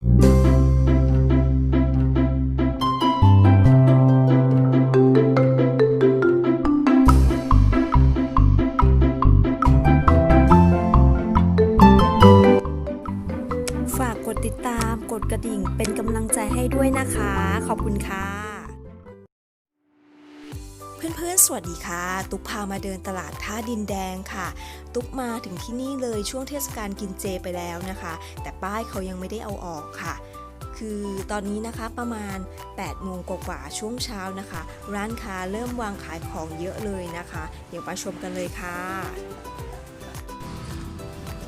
ฝากกดติดตาม กดกระดิ่งเป็นกำลังใจให้ด้วยนะคะ ขอบคุณค่ะ เพื่อนๆ สวัสดีค่ะ ตุ๊กพามาเดินตลาดท่าดินแดงค่ะ ตุ๊กมาถึงที่นี่เลยช่วงเทศกาลกินเจไปแล้วนะคะ แต่ป้ายเขายังไม่ได้เอาออกค่ะ คือตอนนี้นะคะประมาณ 8 โมงกว่าๆช่วงเช้านะคะ ร้านค้าเริ่มวางขายของเยอะเลยนะคะ เดี๋ยวมาชมกันเลยค่ะ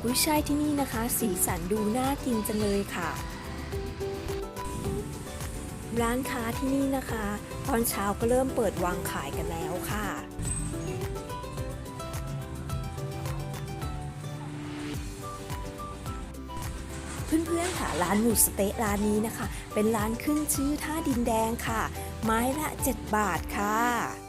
กุ้ยช่ายที่นี่นะคะ สีสันดูน่ากินจังเลยค่ะ ร้านค้าที่นี่นะคะ ตอนเช้าก็เริ่มเปิดวางขายกันแล้วค่ะ เพื่อนๆค่ะร้านหมูสเต๊ะร้านนี้นะคะ เป็นร้านขึ้นชื่อท่าดินแดงค่ะ ไม้ละ 7 บาทค่ะ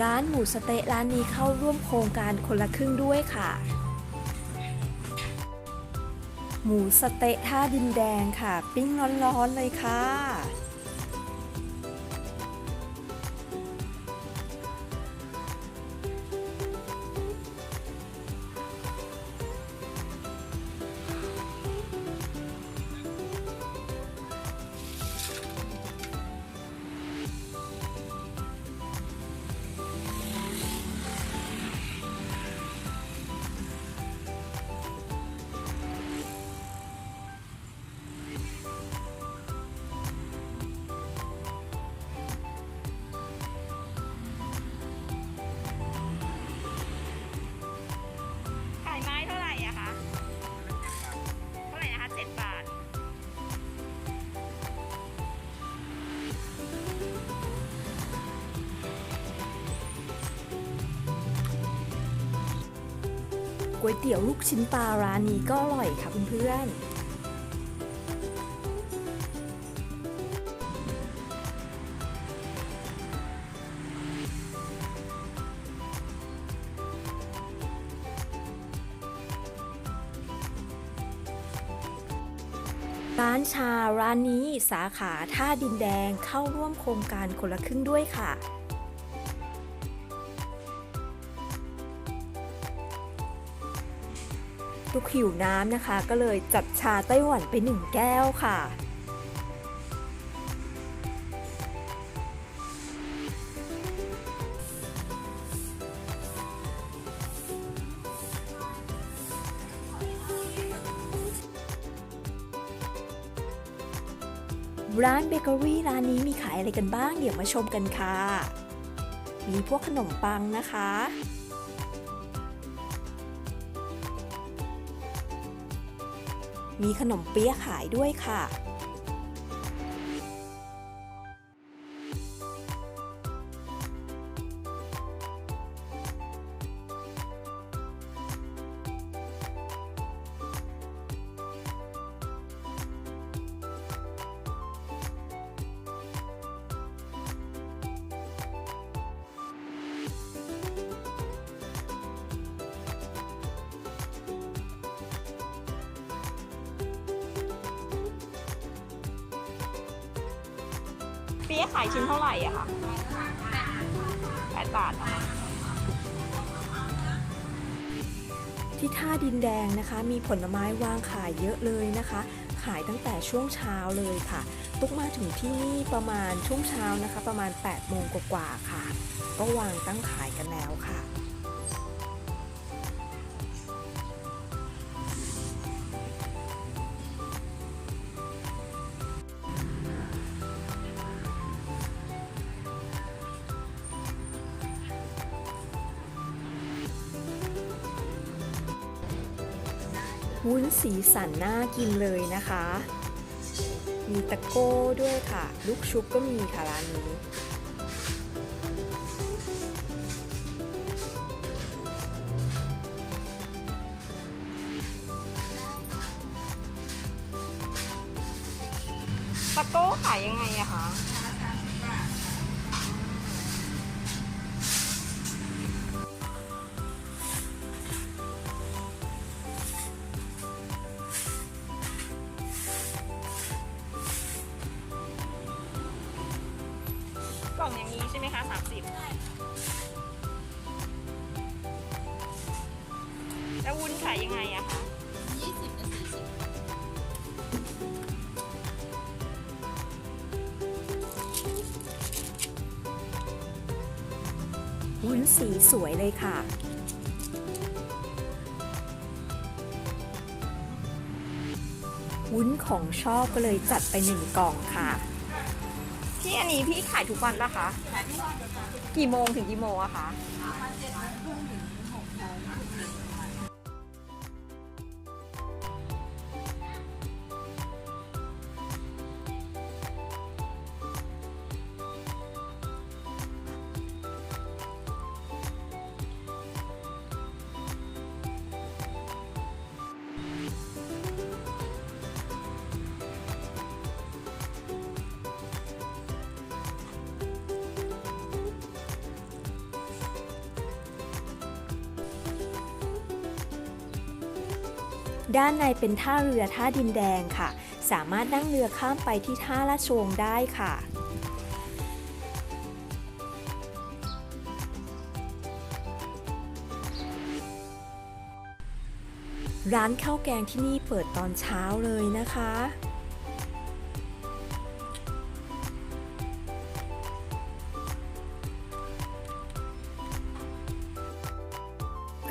ร้านหมูสเต๊ะร้านนี้เข้าร่วมโครงการคนละครึ่งด้วยค่ะ หมูสเต๊ะท่าดินแดงค่ะ ปิ้งร้อนๆเลยค่ะ ก๋วยเตี๋ยวลูกชิ้นปลาร้านนี้ก็อร่อยค่ะเพื่อนๆร้านชาร้านนี้สาขาท่าดินแดงเข้าร่วมโครงการคนละครึ่งด้วยค่ะ ลูกหิวน้ำนะคะ ก็เลยจัดชาไต้หวันไปหนึ่งแก้วค่ะ ร้านเบเกอรี่ร้านนี้มีขายอะไรกันบ้าง เดี๋ยวมาชมกันค่ะ มีพวกขนมปังนะคะ มีขนมเปี๊ยะขายด้วยค่ะ ปี๊ยะขายชิ้นเท่าไหร่อะคะแปดบาทที่ท่าดินแดงนะคะ มีผลไม้วางขายเยอะเลยนะคะ ขายตั้งแต่ช่วงเช้าเลยค่ะ ตุกมาถึงที่นี่ประมาณช่วงเช้านะคะ ประมาณ8โมงกว่าๆค่ะ ก็วางตั้งขายกันแล้วค่ะ วุ้นสีสันน่ากินเลยนะคะ มีตะโก้ด้วยค่ะ ลูกชุบก็มีค่ะร้านนี้ตะโก้ขายยังไงอะคะ ล่องอย่างนี้ใช่ไหมคะสามสิบแล้ววุ้นขายยังไงอะคะยี่สิบกับสี่สิบวุ้นสีสวยเลยค่ะวุ้นของชอบก็เลยจัดไปหนึ่งกล่องค่ะ พี่อันนี้พี่ขายทุกวันปะคะขายทุกวันค่ะกี่โมงถึงกี่โมงอะคะ ด้านในเป็นท่าเรือท่าดินแดงค่ะ สามารถนั่งเรือข้ามไปที่ท่าละชวงได้ค่ะร้านข้าวแกงที่นี่เปิดตอนเช้าเลยนะคะ